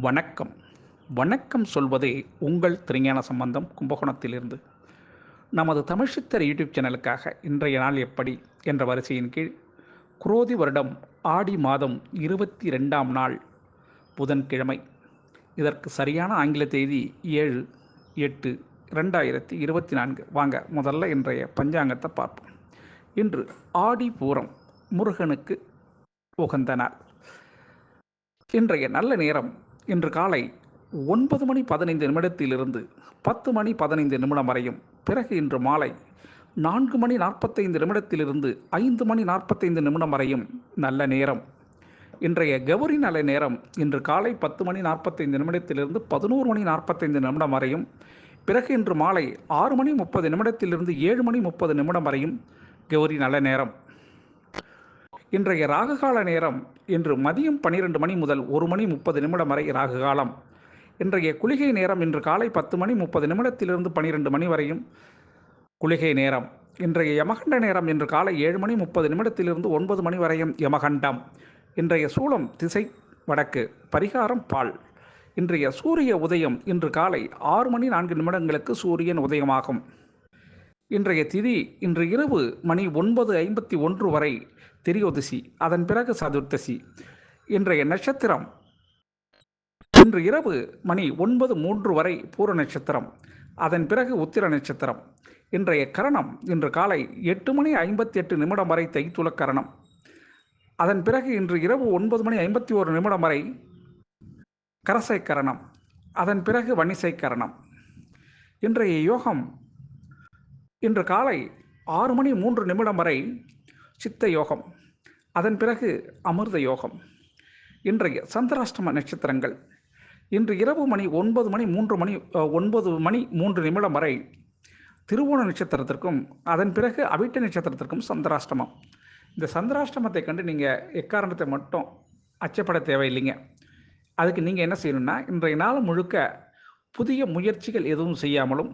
வணக்கம். வணக்கம் சொல்வதே உங்கள் திருஞான சம்பந்தம் கும்பகோணத்திலிருந்து. நமது தமிழ் சித்தர் யூடியூப் சேனலுக்காக இன்றைய நாள் எப்படி என்ற வரிசையின் கீழ் குரோதி வருடம் ஆடி மாதம் இருபத்தி ரெண்டாம் நாள் புதன்கிழமை. இதற்கு சரியான ஆங்கில தேதி ஏழு எட்டு ரெண்டாயிரத்தி இருபத்தி நான்கு. வாங்க முதல்ல இன்றைய பஞ்சாங்கத்தை பார்ப்போம். இன்று ஆடி பூரம் முருகனுக்கு உகந்த நாள் இன்றைய நல்ல நேரம் இன்று காலை ஒன்பது மணி பதினைந்து நிமிடத்திலிருந்து பத்து மணி பதினைந்து நிமிடம் வரையும். பிறகு இன்று மாலை நான்கு மணி நாற்பத்தைந்து நிமிடத்திலிருந்து ஐந்து மணி நாற்பத்தைந்து நிமிடம் வரையும் நல்ல நேரம். இன்றைய கௌரி நல்ல நேரம் இன்று காலை பத்து மணி நாற்பத்தைந்து நிமிடத்திலிருந்து பதினோரு மணி நாற்பத்தைந்து நிமிடம் வரையும். பிறகு இன்று மாலை ஆறு மணி முப்பது நிமிடத்திலிருந்து ஏழு மணி முப்பது நிமிடம் வரையும் கௌரி நல்ல நேரம். இன்றைய ராகுகால நேரம் இன்று மதியம் பன்னிரெண்டு மணி முதல் ஒரு மணி முப்பது நிமிடம் வரை ராககாலம். இன்றைய குளிகை நேரம் இன்று காலை பத்து மணி முப்பது நிமிடத்திலிருந்து பன்னிரெண்டு மணி வரையும் குளிகை நேரம். இன்றைய யமகண்ட நேரம் இன்று காலை ஏழு மணி முப்பது நிமிடத்திலிருந்து ஒன்பது மணி வரையும் யமகண்டம். இன்றைய சூளம் திசை வடக்கு பரிகாரம் பால். இன்றைய சூரிய உதயம் இன்று காலை ஆறு மணி நான்கு நிமிடங்களுக்கு சூரியன் உதயமாகும். இன்றைய திதி இன்று இரவு மணி ஒன்பது ஐம்பத்தி ஒன்று வரை திரியோதசி அதன் பிறகு சதுர்த்தசி. இன்றைய நட்சத்திரம். இன்று இரவு மணி ஒன்பது மூன்று வரை பூர நட்சத்திரம் அதன் பிறகு உத்திர நட்சத்திரம். இன்றைய கரணம் இன்று காலை எட்டு மணி ஐம்பத்தி எட்டு நிமிடம் வரை தைத்துள கரணம். அதன் பிறகு இன்று இரவு ஒன்பது மணி ஐம்பத்தி ஒரு நிமிடம் வரை கரசை கரணம் அதன் பிறகு வன்னிசை கரணம். இன்றைய யோகம் இன்று காலை ஆறு மணி மூன்று நிமிடம் வரை சித்த யோகம் அதன் பிறகு அமிர்த யோகம் இன்றைய சந்திராஷ்டம நட்சத்திரங்கள். இன்று இரவு மணி ஒன்பது மணி மூன்று மணி ஒன்பது மணி மூன்று நிமிடம் வரை திருவோண நட்சத்திரத்திற்கும் அதன் பிறகு அவிட்ட நட்சத்திரத்திற்கும் சந்திராஷ்டமம். இந்த சந்திராஷ்டமத்தை கண்டு நீங்கள் எக்காரணத்தை மட்டும் அச்சப்பட தேவையில்லைங்க. அதுக்கு நீங்கள் என்ன செய்யணும்னா இன்றைய நாள் முழுக்க புதிய முயற்சிகள் எதுவும் செய்யாமலும்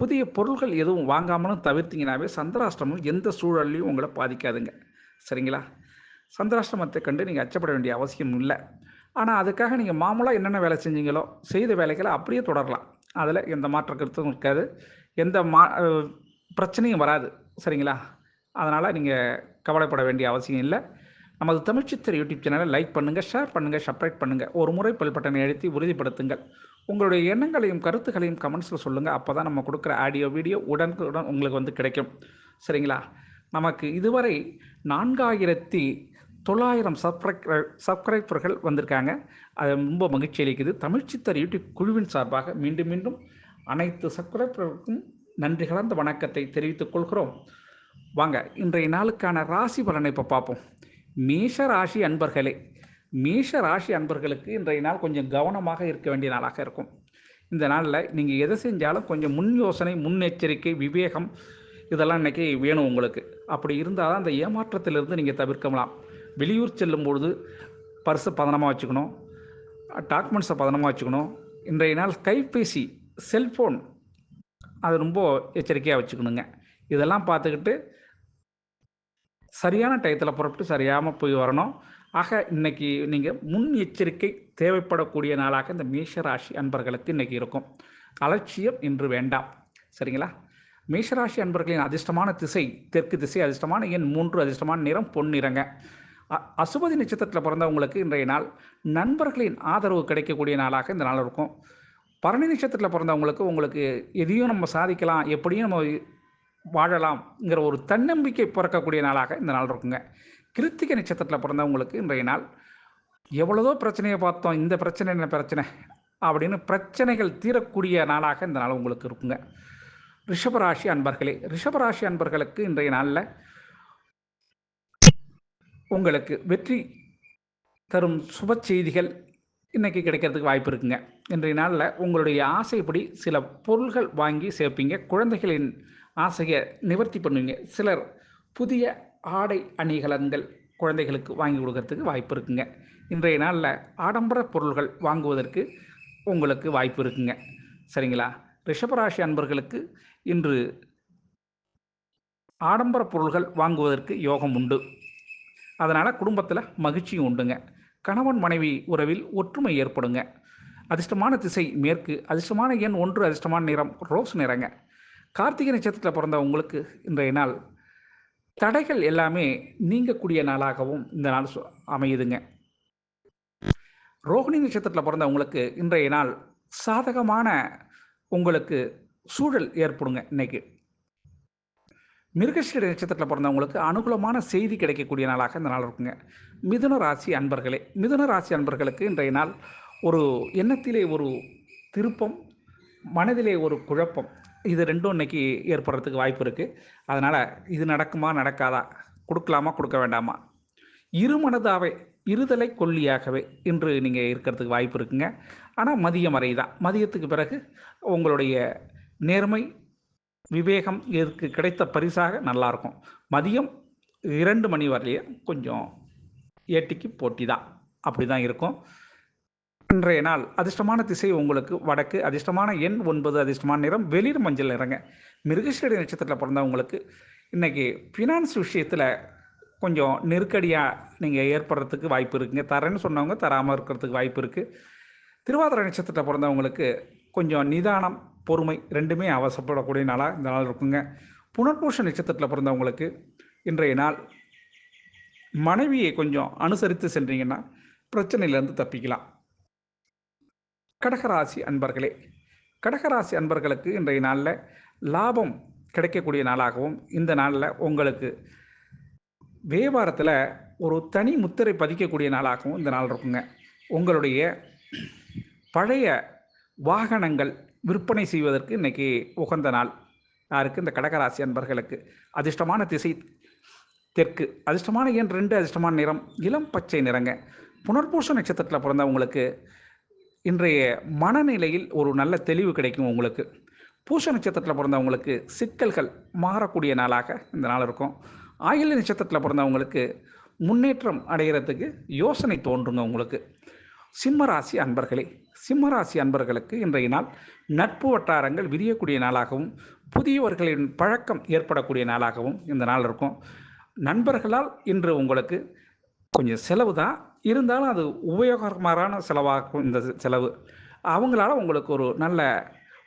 புதிய பொருள்கள் எதுவும் வாங்காமலும் தவிர்த்திங்கனாவே சந்திராஷ்டிரமம் எந்த சூழல்லையும் உங்களை பாதிக்காதுங்க. சரிங்களா? சந்திராஷ்டிரமத்தை கண்டு நீங்கள் அச்சப்பட வேண்டிய அவசியம் இல்லை. ஆனால் அதுக்காக நீங்கள் மாமூலாக என்னென்ன வேலை செஞ்சீங்களோ செய்த வேலைகளை அப்படியே தொடரலாம். அதில் எந்த மாற்ற கருத்தும் இருக்காது. எந்த மா பிரச்சனையும் வராது. சரிங்களா? அதனால் நீங்கள் கவலைப்பட வேண்டிய அவசியம் இல்லை. நமது தமிழ்ச்சித்தர் யூடியூப் சேனலை லைக் பண்ணுங்கள் ஷேர் பண்ணுங்கள் சப்ரைட் பண்ணுங்கள் ஒரு முறை பல்பட்டனை எழுத்தி உறுதிப்படுத்துங்கள். உங்களுடைய எண்ணங்களையும் கருத்துக்களையும் கமெண்ட்ஸில் சொல்லுங்கள் அப்போ தான் நம்ம கொடுக்குற ஆடியோ வீடியோ உடனுக்குடன் உங்களுக்கு வந்து கிடைக்கும். சரிங்களா? நமக்கு இதுவரை நான்காயிரத்தி தொள்ளாயிரம் சப்ஸ்கிரைப் சப்ஸ்கிரைபர்கள் வந்திருக்காங்க. அது ரொம்ப மகிழ்ச்சி அளிக்குது. தமிழ்ச்சித்தர் யூடியூப் குழுவின் சார்பாக மீண்டும் மீண்டும் அனைத்து சப்ஸ்கிரைபர்களுக்கும் நன்றி கலந்த வணக்கத்தை தெரிவித்துக் கொள்கிறோம். வாங்க இன்றைய நாளுக்கான ராசி பலனை இப்போ பார்ப்போம். மேஷ ராசி அன்பர்களே மேஷ ராசி அன்பர்களுக்கு இன்றைய நாள் கொஞ்சம் கவனமாக இருக்க வேண்டிய நாளாக இருக்கும். இந்த நாளில் நீங்கள் எதை செஞ்சாலும் கொஞ்சம் முன் யோசனை முன்னெச்சரிக்கை விவேகம் இதெல்லாம் இன்றைக்கி வேணும் உங்களுக்கு. அப்படி இருந்தால் தான் அந்த ஏமாற்றத்திலிருந்து நீங்கள் தவிர்க்கலாம். வெளியூர் செல்லும்பொழுது பர்ஸை பதனமாக வச்சுக்கணும். டாக்குமெண்ட்ஸை பதனமாக வச்சுக்கணும். இன்றைய நாள் கைபேசி செல்ஃபோன் அது ரொம்ப எச்சரிக்கையாக வச்சுக்கணுங்க. இதெல்லாம் பார்த்துக்கிட்டு சரியான டயத்தில் புறப்பட்டு சரியாமல் போய் வரணும். ஆக இன்னைக்கு நீங்கள் முன் எச்சரிக்கை தேவைப்படக்கூடிய நாளாக இந்த மேஷராசி அன்பர்களுக்கு இன்னைக்கு இருக்கும். அலட்சியம் இன்று வேண்டாம். சரிங்களா? மேஷராசி அன்பர்களின் அதிர்ஷ்டமான திசை தெற்கு திசை அதிர்ஷ்டமான எண் மூன்று அதிர்ஷ்டமான நிறம் பொன்னிறங்க அசுபதி நட்சத்திரத்தில் பிறந்தவங்களுக்கு இன்றைய நாள் நண்பர்களின் ஆதரவு கிடைக்கக்கூடிய நாளாக இந்த நாள் இருக்கும். பரணி நட்சத்திரத்தில் பிறந்தவங்களுக்கு உங்களுக்கு எதையும் நம்ம சாதிக்கலாம் எப்படியும் நம்ம வாழலாம்ங்கிற ஒரு தன்னம்பிக்கை பிறக்கக்கூடிய நாளாக இந்த நாள் இருக்குங்க. கிருத்திகை நட்சத்திரத்தில் பிறந்தவங்களுக்கு இன்றைய நாள் எவ்வளோதோ பிரச்சனையை பார்த்தோம் இந்த பிரச்சனை என்ன பிரச்சனை அப்படின்னு பிரச்சனைகள் தீரக்கூடிய நாளாக இந்த நாள் உங்களுக்கு இருக்குங்க. ரிஷபராசி அன்பர்களே ரிஷபராசி அன்பர்களுக்கு இன்றைய நாளில் உங்களுக்கு வெற்றி தரும் சுப செய்திகள் இன்றைக்கி கிடைக்கிறதுக்கு வாய்ப்பு இருக்குங்க. இன்றைய நாளில் உங்களுடைய ஆசைப்படி சில பொருள்கள் வாங்கி சேர்ப்பீங்க. குழந்தைகளின் ஆசையை நிவர்த்தி பண்ணுவீங்க. சிலர் புதிய ஆடை அணிகலன்கள் குழந்தைகளுக்கு வாங்கி கொடுக்கறதுக்கு வாய்ப்பு இருக்குங்க. இன்றைய நாளில் ஆடம்பர பொருள்கள் வாங்குவதற்கு உங்களுக்கு வாய்ப்பு இருக்குங்க. சரிங்களா? ரிஷபராசி அன்பர்களுக்கு இன்று ஆடம்பர பொருள்கள் வாங்குவதற்கு யோகம் உண்டு. அதனால் குடும்பத்தில் மகிழ்ச்சியும் உண்டுங்க. கணவன் மனைவி உறவில் ஒற்றுமை ஏற்படுங்க. அதிர்ஷ்டமான திசை மேற்கு அதிர்ஷ்டமான எண் ஒன்று அதிர்ஷ்டமான நிறம் ரோஸ் நிறங்க. கார்த்திகை நட்சத்திரத்தில் பிறந்த உங்களுக்கு இன்றைய நாள் தடைகள் எல்லாமே நீங்கக்கூடிய நாளாகவும் இந்த நாள் சு- அமையுதுங்க. ரோகிணி நட்சத்திரத்தில் பிறந்த உங்களுக்கு இன்றைய நாள் சாதகமான உங்களுக்கு சூழல் ஏற்படுங்க இன்னைக்கு. மிருகசீட நட்சத்திரத்தில் பிறந்தவங்களுக்கு அனுகூலமான செய்தி கிடைக்கக்கூடிய நாளாக இந்த நாள் இருக்குங்க. மிதுன ராசி அன்பர்களே மிதுன ராசி அன்பர்களுக்கு இன்றைய நாள் ஒரு எண்ணத்திலே ஒரு திருப்பம் மனதிலே ஒரு குழப்பம் இது ரெண்டும் இன்னைக்கு ஏற்படுறதுக்கு வாய்ப்பு இருக்குது அதனால் இது நடக்குமா நடக்காதா? கொடுக்கலாமா கொடுக்க வேண்டாமா? இருமனதாவே இருதலை கொல்லியாகவே இன்று நீங்கள் இருக்கிறதுக்கு வாய்ப்பு இருக்குங்க. ஆனால் மதியம் வரை தான். மதியத்துக்கு பிறகு உங்களுடைய நேர்மை விவேகம் இதற்கு கிடைத்த பரிசாக நல்லாயிருக்கும் மதியம் இரண்டு மணி வரலையே கொஞ்சம் ஏட்டிக்கு போட்டி தான். அப்படி தான் இருக்கும். இன்றைய நாள் அதிர்ஷ்டமான திசை உங்களுக்கு வடக்கு அதிர்ஷ்டமான எண் ஒன்பது அதிர்ஷ்டமான நிறம் வெளிர் மஞ்சள் நிறங்க. மிருகஷீரடி நட்சத்திரத்தில் பிறந்தவங்களுக்கு இன்றைக்கி ஃபினான்ஸ் விஷயத்தில் கொஞ்சம் நெருக்கடியாக நீங்கள் ஏற்படுறதுக்கு வாய்ப்பு இருக்குங்க. தரேன்னு சொன்னவங்க தராமல் இருக்கிறதுக்கு வாய்ப்பு இருக்குது திருவாதிரை நட்சத்திரத்தில் பிறந்தவங்களுக்கு கொஞ்சம் நிதானம் பொறுமை ரெண்டுமே அவசப்படக்கூடிய நாளாக இந்த நாள் இருக்குங்க. புனர்பூஷ நட்சத்திரத்தில் பிறந்தவங்களுக்கு இன்றைய நாள் மனைவியை கொஞ்சம் அனுசரித்து சென்றீங்கன்னா பிரச்சனையிலேருந்து தப்பிக்கலாம். கடகராசி அன்பர்களே கடகராசி அன்பர்களுக்கு இன்றைய நாளில் லாபம் கிடைக்கக்கூடிய நாளாகவும் இந்த நாளில் உங்களுக்கு வியாபாரத்தில் ஒரு தனி முத்திரை பதிக்கக்கூடிய நாளாகவும் இந்த நாள் இருக்குங்க. உங்களுடைய பழைய வாகனங்கள் விற்பனை செய்வதற்கு இன்றைக்கி உகந்த நாள். யாருக்கு? இந்த கடகராசி அன்பர்களுக்கு. அதிர்ஷ்டமான திசை தெற்கு அதிர்ஷ்டமான எண் ரெண்டு அதிர்ஷ்டமான நிறம் இளம் பச்சை நிறங்க. புனர்பூச நட்சத்திரத்தில் பிறந்தவங்களுக்கு இன்றைய மனநிலையில் ஒரு நல்ல தெளிவு கிடைக்கும் உங்களுக்கு. பூச நட்சத்திரத்தில் பிறந்தவங்களுக்கு சிக்கல்கள் மாறக்கூடிய நாளாக இந்த நாள் இருக்கும். ஆயுள் நட்சத்திரத்தில் பிறந்தவங்களுக்கு முன்னேற்றம் அடைகிறதுக்கு யோசனை தோன்றுங்க உங்களுக்கு. சிம்மராசி அன்பர்களே சிம்மராசி அன்பர்களுக்கு இன்றைய நாள் நட்பு வட்டாரங்கள் விரியக்கூடிய நாளாகவும் புதியவர்களின் பழக்கம் ஏற்படக்கூடிய நாளாகவும் இந்த நாள் இருக்கும். நண்பர்களால் இன்று உங்களுக்கு கொஞ்சம் செலவு தான் இருந்தாலும் அது உபயோகரமான செலவாகும் இந்த செலவு. அவங்களால உங்களுக்கு ஒரு நல்ல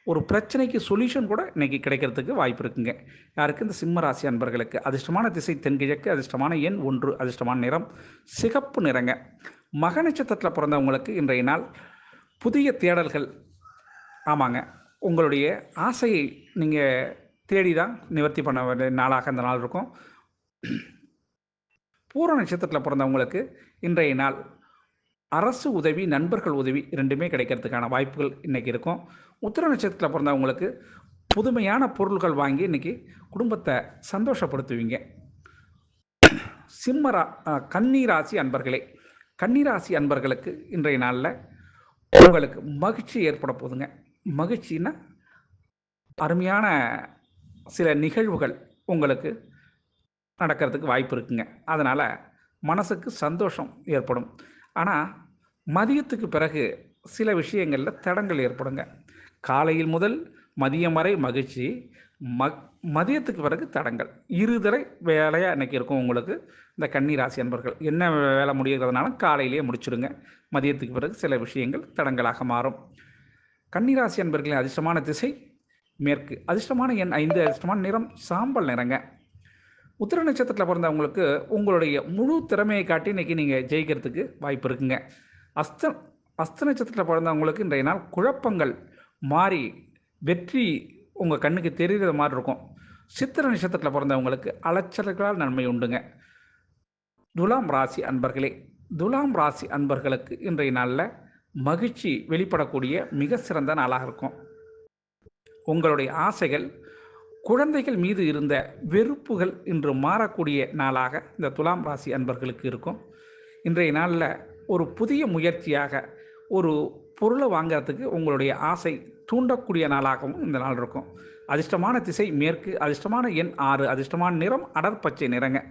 ஒரு பிரச்சனைக்கு சொல்யூஷன் கூட இன்றைக்கி கிடைக்கிறதுக்கு வாய்ப்பு இருக்குங்க. யாருக்கு? இந்த சிம்ம ராசி அன்பர்களுக்கு. அதிர்ஷ்டமான திசை தென்கிழக்கு அதிர்ஷ்டமான எண் ஒன்று அதிர்ஷ்டமான நிறம் சிகப்பு நிறங்க. மக நட்சத்திரத்தில் பிறந்தவங்களுக்கு இன்றைய நாள் புதிய தேடல்கள். ஆமாங்க. உங்களுடைய ஆசையை நீங்கள் தேடி தான் நிவர்த்தி பண்ண வேண்டிய நாளாக இந்த நாள் இருக்கும். பூர நட்சத்திரத்தில் பிறந்தவங்களுக்கு இன்றைய நாள். அரசு உதவி நண்பர்கள் உதவி ரெண்டுமே கிடைக்கிறதுக்கான வாய்ப்புகள் இன்றைக்கி இருக்கும். உத்திர நட்சத்திரத்தில் பிறந்தவங்களுக்கு புதுமையான பொருள்கள் வாங்கி இன்றைக்கி குடும்பத்தை சந்தோஷப்படுத்துவீங்க. சிம்மரா கன்னிராசி அன்பர்களே கன்னிராசி அன்பர்களுக்கு இன்றைய நாளில் உங்களுக்கு மகிழ்ச்சி ஏற்பட போகுதுங்க மகிழ்ச்சின்னா அருமையான சில நிகழ்வுகள் உங்களுக்கு நடக்கிறதுக்கு வாய்ப்பு இருக்குங்க. அதனால் மனசுக்கு சந்தோஷம் ஏற்படும். ஆனால் மதியத்துக்கு பிறகு சில விஷயங்களில் தடங்கள் ஏற்படுங்க. காலையில் முதல் மதியம் வரை மகிழ்ச்சி ம மதியத்துக்கு பிறகு தடங்கள். இருதரை வேலையாக இன்னைக்கு இருக்கும் உங்களுக்கு இந்த கன்னி ராசி அன்பர்கள். என்ன வேலை முடிகிறதுனாலும் காலையிலேயே முடிச்சிடுங்க. மதியத்துக்கு பிறகு சில விஷயங்கள் தடங்களாக மாறும். கன்னிராசி அன்பர்களின் அதிர்ஷ்டமான திசை மேற்கு. அதிர்ஷ்டமான எண் ஐந்து அதிர்ஷ்டமான நிறம் சாம்பல் நிறங்க. உத்திர நட்சத்திரத்தில் பிறந்தவங்களுக்கு உங்களுடைய முழு திறமையை காட்டி இன்றைக்கி நீங்கள் ஜெயிக்கிறதுக்கு வாய்ப்பு இருக்குங்க. அஸ்த அஸ்த நட்சத்திரத்தில் பிறந்தவங்களுக்கு இன்றைய நாள் குழப்பங்கள் மாறி வெற்றி உங்கள் கண்ணுக்கு தெரிகிற மாதிரி இருக்கும். சித்திர நட்சத்திரத்தில் பிறந்தவங்களுக்கு அலைச்சல்களால் நன்மை உண்டுங்க. துலாம் ராசி அன்பர்களே துலாம் ராசி அன்பர்களுக்கு இன்றைய நாளில் மகிழ்ச்சி வெளிப்படக்கூடிய மிக சிறந்த நாளாக இருக்கும். உங்களுடைய ஆசைகள் குழந்தைகள் மீது இருந்த வெறுப்புகள் இன்று மாறக்கூடிய நாளாக இந்த துலாம் ராசி அன்பர்களுக்கு இருக்கும். இன்றைய நாளில் ஒரு புதிய முயற்சியாக ஒரு பொருளை வாங்குறதுக்கு உங்களுடைய ஆசை தூண்டக்கூடிய நாளாகவும் இந்த நாள் இருக்கும். அதிர்ஷ்டமான திசை மேற்கு அதிர்ஷ்டமான எண் ஆறு அதிர்ஷ்டமான நிறம் அடர்பச்சை நிறங்க.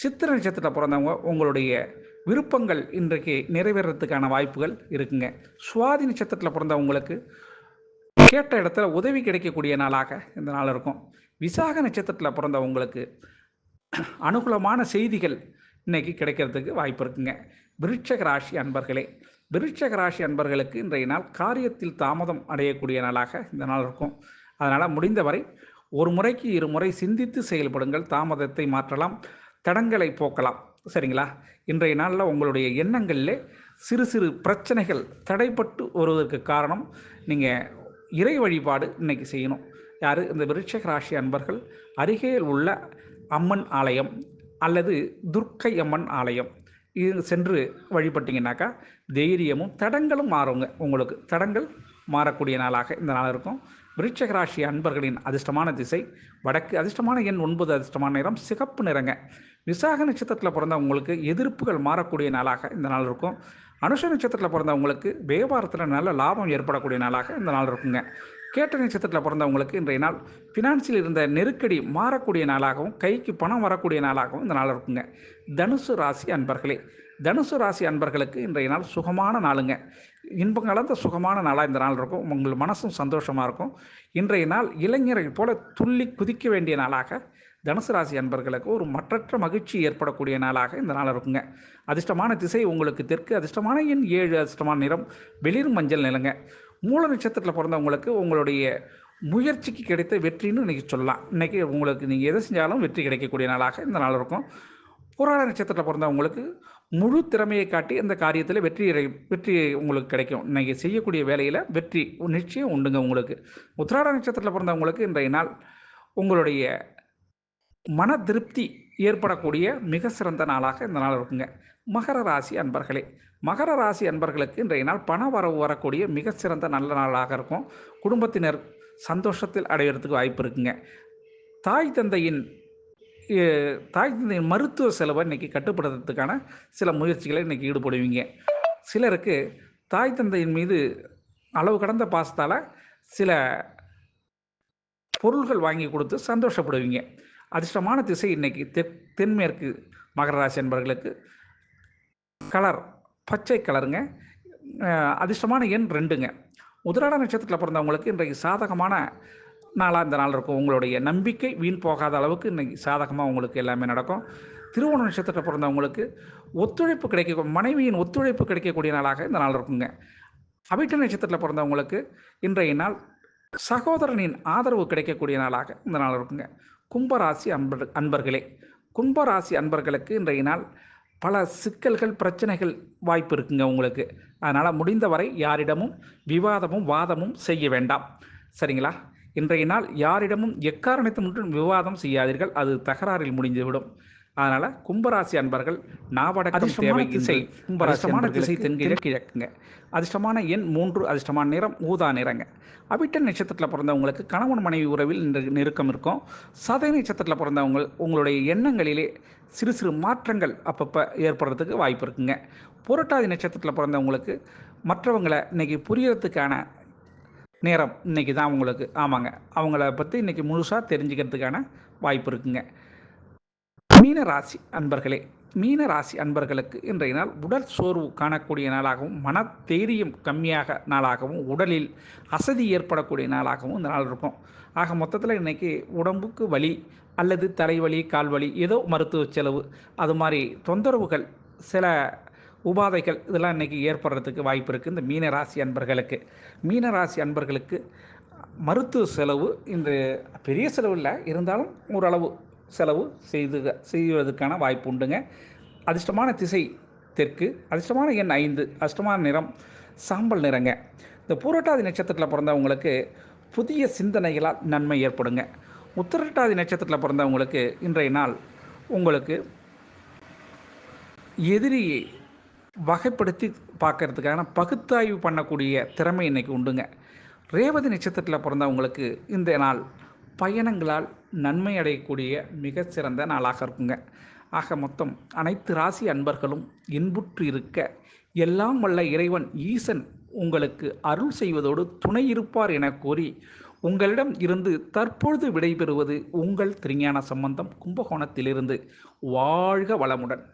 சித்திர நட்சத்திரத்தில் பிறந்தவங்க உங்களுடைய விருப்பங்கள் இன்றைக்கு நிறைவேறதுக்கான வாய்ப்புகள் இருக்குங்க. சுவாதி நட்சத்திரத்தில் பிறந்தவங்களுக்கு கேட்ட இடத்துல உதவி கிடைக்கக்கூடிய நாளாக இந்த நாள் இருக்கும். விசாக நட்சத்திரத்தில் பிறந்தவங்களுக்கு அனுகூலமான செய்திகள் இன்னைக்கு கிடைக்கிறதுக்கு வாய்ப்பு இருக்குங்க. விருட்சக ராசி அன்பர்களே விருட்சக ராசி அன்பர்களுக்கு இன்றைய நாள் காரியத்தில் தாமதம் அடையக்கூடிய நாளாக இந்த நாள் இருக்கும். அதனால் முடிந்தவரை ஒரு முறைக்கு இருமுறை சிந்தித்து செயல்படுங்கள் தாமதத்தை மாற்றலாம் தடங்களை போக்கலாம். சரிங்களா? இன்றைய நாளில் உங்களுடைய எண்ணங்களில் சிறு சிறு பிரச்சனைகள் தடைப்பட்டு வருவதற்கு காரணம் நீங்கள் இறை வழிபாடு இன்னைக்கு செய்யணும். யார்? இந்த விருட்சக ராசி அன்பர்கள் அருகே உள்ள அம்மன் ஆலயம் அல்லது துர்க்கை அம்மன் ஆலயம். இது சென்று வழிபட்டிங்கனாக்கா தைரியமும் தடங்களும் மாறுங்க. உங்களுக்கு தடங்கள் மாறக்கூடிய நாளாக இந்த நாள் இருக்கும். விருட்சக ராசி அன்பர்களின் அதிர்ஷ்டமான திசை வடக்கு அதிர்ஷ்டமான எண் ஒன்பது அதிர்ஷ்டமான நிறம் சிகப்பு நிறங்க. விசாக நட்சத்திரத்தில் பிறந்தவங்களுக்கு எதிர்ப்புகள் மாறக்கூடிய நாளாக இந்த நாள் இருக்கும். அனுஷ நட்சத்திரத்தில் பிறந்தவங்களுக்கு வியாபாரத்தில் நல்ல லாபம் ஏற்படக்கூடிய நாளாக இந்த நாள் இருக்குங்க. கேட்ட நட்சத்திரத்தில் பிறந்தவங்களுக்கு இன்றைய நாள் ஃபினான்சியல் இருந்த நெருக்கடி மாறக்கூடிய நாளாகவும் கைக்கு பணம் வரக்கூடிய நாளாகவும் இந்த நாள் இருக்குங்க. தனுசு ராசி அன்பர்களே தனுசு ராசி அன்பர்களுக்கு இன்றைய நாள் சுகமான நாளுங்க. இன்பம் கலந்த சுகமான நாளாக இந்த நாள் இருக்கும். உங்கள் மனசும் சந்தோஷமாக இருக்கும். இன்றைய நாள் இளைஞர்கள் போல துள்ளி குதிக்க வேண்டிய நாளாக தனுசு ராசி அன்பர்களுக்கு ஒரு மற்றற்ற மகிழ்ச்சி ஏற்படக்கூடிய நாளாக இந்த நாள் இருக்குங்க. அதிர்ஷ்டமான திசை உங்களுக்கு தெற்கு. அதிர்ஷ்டமான எண் ஏழு. அதிர்ஷ்டமான நிறம் வெளிர் மஞ்சள் நிலங்க. மூல நட்சத்திரத்தில் பிறந்தவங்களுக்கு உங்களுடைய முயற்சிக்கு கிடைத்த வெற்றின்னு இன்றைக்கி சொல்லலாம். இன்றைக்கி உங்களுக்கு நீங்கள் எதை செஞ்சாலும் வெற்றி கிடைக்கக்கூடிய நாளாக இந்த நாள் இருக்கும். புராண நட்சத்திரத்தில் பிறந்தவங்களுக்கு முழு திறமையை காட்டி அந்த காரியத்தில் வெற்றி வெற்றி உங்களுக்கு கிடைக்கும். இன்றைக்கி செய்யக்கூடிய வேலையில் வெற்றி நிச்சயம் உண்டுங்க உங்களுக்கு. உத்திராட நட்சத்திரத்தில் பிறந்தவங்களுக்கு இன்றைய நாள் உங்களுடைய மன திருப்தி ஏற்படக்கூடிய மிக சிறந்த நாளாக இந்த நாள் இருக்குங்க. மகர ராசி அன்பர்களே மகர ராசி அன்பர்களுக்கு இன்றைய நாள் பண வரவு வரக்கூடிய மிக சிறந்த நல்ல நாளாக இருக்கும். குடும்பத்தினர் சந்தோஷத்தில் அடையிறதுக்கு வாய்ப்பு இருக்குங்க. தாய் தந்தையின் தாய் தந்தையின் மருத்துவ செலவை இன்றைக்கி கட்டுப்படுத்துறதுக்கான சில முயற்சிகளை இன்றைக்கி ஈடுபடுவீங்க. சிலருக்கு தாய் தந்தையின் மீது அளவு கடந்த பாசத்தால் சில பொருள்கள் வாங்கி கொடுத்து சந்தோஷப்படுவீங்க. அதிர்ஷ்டமான திசை இன்னைக்கு தென் தென்மேற்கு மகர ராசி என்பவர்களுக்கு கலர் பச்சை கலருங்க. அதிர்ஷ்டமான எண் ரெண்டுங்க. உதிராட நட்சத்திரத்தில் பிறந்தவங்களுக்கு இன்றைக்கு சாதகமான நாளாக இந்த நாள் இருக்கும். உங்களுடைய நம்பிக்கை வீண் போகாத அளவுக்கு இன்றைக்கி சாதகமாக உங்களுக்கு எல்லாமே நடக்கும். திருவோண நட்சத்திரத்தில் பிறந்தவங்களுக்கு ஒத்துழைப்பு கிடைக்க மனைவியின் ஒத்துழைப்பு கிடைக்கக்கூடிய நாளாக இந்த நாள் இருக்குங்க. அவிட்ட நட்சத்திரத்தில் பிறந்தவங்களுக்கு இன்றைய நாள் சகோதரனின் ஆதரவு கிடைக்கக்கூடிய நாளாக இந்த நாள் இருக்குங்க. கும்பராசி அன்பர் அன்பர்களே கும்பராசி அன்பர்களுக்கு இன்றைய நாள் பல சிக்கல்கள் பிரச்சனைகள் வாய்ப்பு இருக்குங்க உங்களுக்கு. அதனால் முடிந்தவரை யாரிடமும் விவாதமும் வாதமும் செய்ய வேண்டாம். சரிங்களா? இன்றைய நாள் யாரிடமும் எக்காரணத்தை மட்டும் விவாதம் செய்யாதீர்கள். அது தகராறில் முடிந்துவிடும். அதனால் கும்பராசி அன்பர்கள் நாவடக்கம் தேவை திசை. கும்பராசிமான திசை தென்கிழ கிழக்குங்க. அதிர்ஷ்டமான எண் மூன்று அதிர்ஷ்டமான நிறம் ஊதா நிறங்க. அவிட்ட நட்சத்திரத்தில் பிறந்தவங்களுக்கு கணவன் மனைவி உறவில் நெருக்கம் இருக்கும். சதை நட்சத்திரத்தில் பிறந்தவங்க உங்களுடைய எண்ணங்களிலே சிறு சிறு மாற்றங்கள் அப்பப்போ ஏற்படுறதுக்கு வாய்ப்பு இருக்குங்க. புரட்டாதி நட்சத்திரத்தில் பிறந்தவங்களுக்கு மற்றவங்களை இன்றைக்கி புரியறதுக்கான நேரம் இன்றைக்கி தான் உங்களுக்கு. ஆமாங்க. அவங்கள பற்றி இன்றைக்கி முழுசாக தெரிஞ்சுக்கிறதுக்கான வாய்ப்பு இருக்குங்க. மீன ராசி அன்பர்களே மீன ராசி அன்பர்களுக்கு இன்றைய நாள் உடல் சோர்வு காணக்கூடிய நாளாகவும் மன தைரியம் கம்மியாக நாளாகவும் உடலில் அசதி ஏற்படக்கூடிய நாளாகவும் இந்த நாள் இருக்கும். ஆக மொத்தத்தில் இன்றைக்கி உடம்புக்கு வலி அல்லது தலைவலி கால்வலி ஏதோ மருத்துவ செலவு அது மாதிரி தொந்தரவுகள் சில உபாதைகள் இதெல்லாம் இன்றைக்கி ஏற்படுறதுக்கு வாய்ப்பு இருக்குது இந்த மீன ராசி அன்பர்களுக்கு. மீன ராசி அன்பர்களுக்கு மருத்துவ செலவு இந்த பெரிய செலவு இல்லை. இருந்தாலும் ஓரளவு செலவு செய்து செய்வதற்கான வாய்ப்பு உண்டுங்க. அதிர்ஷ்டமான திசை தெற்கு அதிர்ஷ்டமான எண் ஐந்து அதிர்ஷ்டமான நிறம் சாம்பல் நிறங்க. இந்த பூரட்டாதி நட்சத்திரத்தில் பிறந்தவங்களுக்கு புதிய சிந்தனைகளால் நன்மை ஏற்படுங்க. உத்திரட்டாதி நட்சத்திரத்தில் பிறந்தவங்களுக்கு இன்றைய நாள் உங்களுக்கு எதிரியை வகைப்படுத்தி பார்க்கறதுக்கான பகுத்தாய்வு பண்ணக்கூடிய திறமை இன்றைக்கி உண்டுங்க. ரேவதி நட்சத்திரத்தில் பிறந்தவங்களுக்கு இந்த நாள் பயணங்களால் நன்மை அடையக்கூடிய மிகச்சிறந்த நாளாக இருக்குங்க. ஆக மொத்தம் அனைத்து ராசி அன்பர்களும் இன்புற்று இருக்க எல்லாம் வல்ல இறைவன் ஈசன் உங்களுக்கு அருள் செய்வதோடு துணை இருப்பார் என கூறி உங்களிடம் இருந்து தற்பொழுது விடைபெறுவது உங்கள் திருஞான சம்பந்தம் கும்பகோணத்திலிருந்து. வாழ்க வளமுடன்.